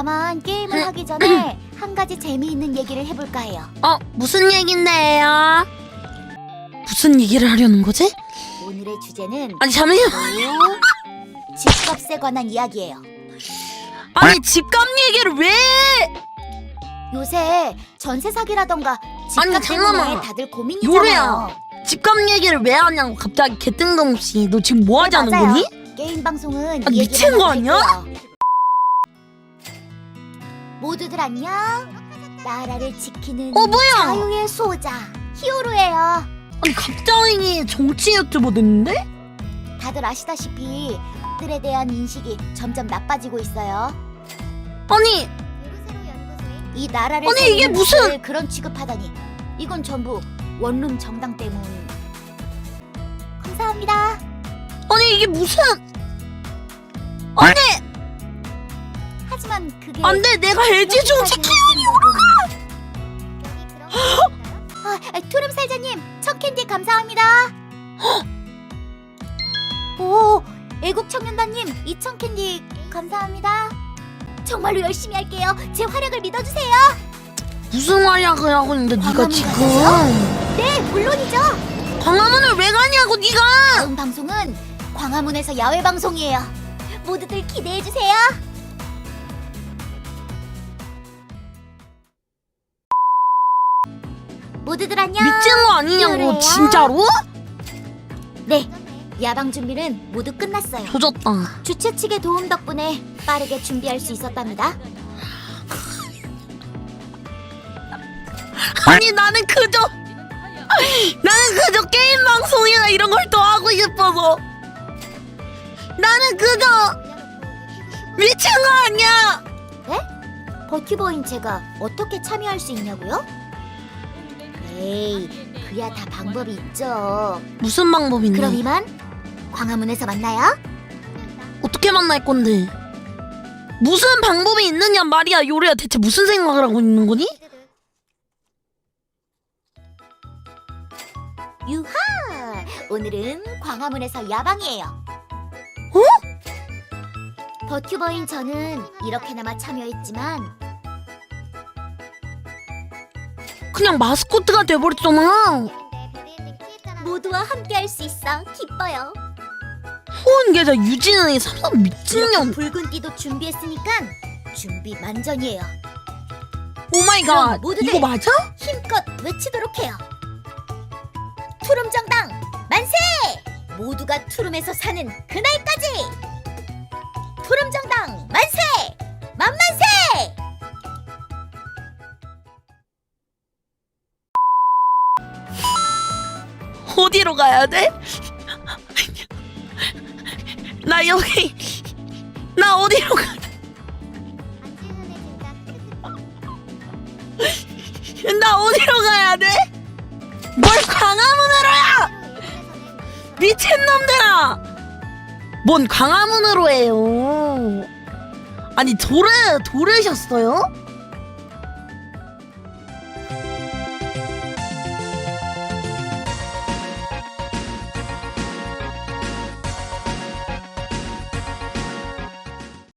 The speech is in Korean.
다만 게임을 하기 전에 한 가지 재미있는 얘기를 해볼까 해요. 어, 무슨 얘긴데요? 무슨 얘기를 하려는 거지? 오늘의 주제는 아니, 잠시만. 바로 집값에 관한 이야기예요. 아니, 집값 얘기를 왜? 요새 전세 사기라던가 아니, 집값 잠깐만. 때문에 다들 고민이잖아요. 요래야. 집값 얘기를 왜 하냐고 갑자기 개뜬금없이 너 지금 뭐 하자는 맞아요. 거니? 게임 방송은 아, 이 미친 거 아니야? 있고요. 모두들 안녕. 나라를 지키는 어, 뭐야? 자유의 수호자 히어로예요. 아니 갑자기 정치 유튜버 됐는데? 다들 아시다시피 들에 대한 인식이 점점 나빠지고 있어요. 아니 이 나라를 아니, 살리는 이게 무슨- 것을 그런 취급하다니 이건 전부 원룸 정당 때문. 감사합니다. 아니 이게 무슨 아니 하지만 그게 안 돼 내가 LG 지키 아, 아, 투름 살자님 청캔디 감사합니다. 오, 애국 청년단님 이천 캔디 감사합니다. 정말로 열심히 할게요. 제 활약을 믿어주세요. 무슨 활약을 하고 있는데 네가 지금 네, 물론이죠. 광화문을 왜 가냐고 네가 다음 방송은 광화문에서 야외 방송이에요. 모두들 기대해 주세요. 모두들 안녕. 미친 거 아니냐고 그래요? 진짜로? 네, 야방 준비는 모두 끝났어요. 조졌다 주최 측의 도움 덕분에 빠르게 준비할 수 있었답니다. 아니 나는 그저 나는 그저 게임 방송이나 이런 걸 더 하고 싶어서 나는 그저 미친 거 아니야 버큐버인 제가 어떻게 참여할 수 있냐고요? 에이, 그야 다 방법이 있죠. 무슨 방법인데 그럼 이만 광화문에서 만나요. 어떻게 만날 건데 무슨 방법이 있느냐 말이야 요리야 대체 무슨 생각을 하고 있는 거니? 유하! 오늘은 광화문에서 야방이에요. 어? 버큐버인 저는 이렇게나마 참여했지만 그냥 마스코트가 돼버렸잖아 모두와 함께 할 수 있어 기뻐요. 후원 계좌 유진은이 삼삼 미친년 붉은 띠도 준비했으니까 준비 만전이에요. 오마이갓 그럼 모두들- 이거 맞아? 힘껏 외치도록 해요. 투룸 정당 만세! 모두가 투룸에서 사는 그날까지 투룸 정당 만세! 어디로 가야 돼? 나 여기 나 어디로 가? 나 어디로 가야 돼? 뭘 광화문으로야? 미친놈들아! 뭔 광화문으로 해요? 아니 도르 도르셨어요?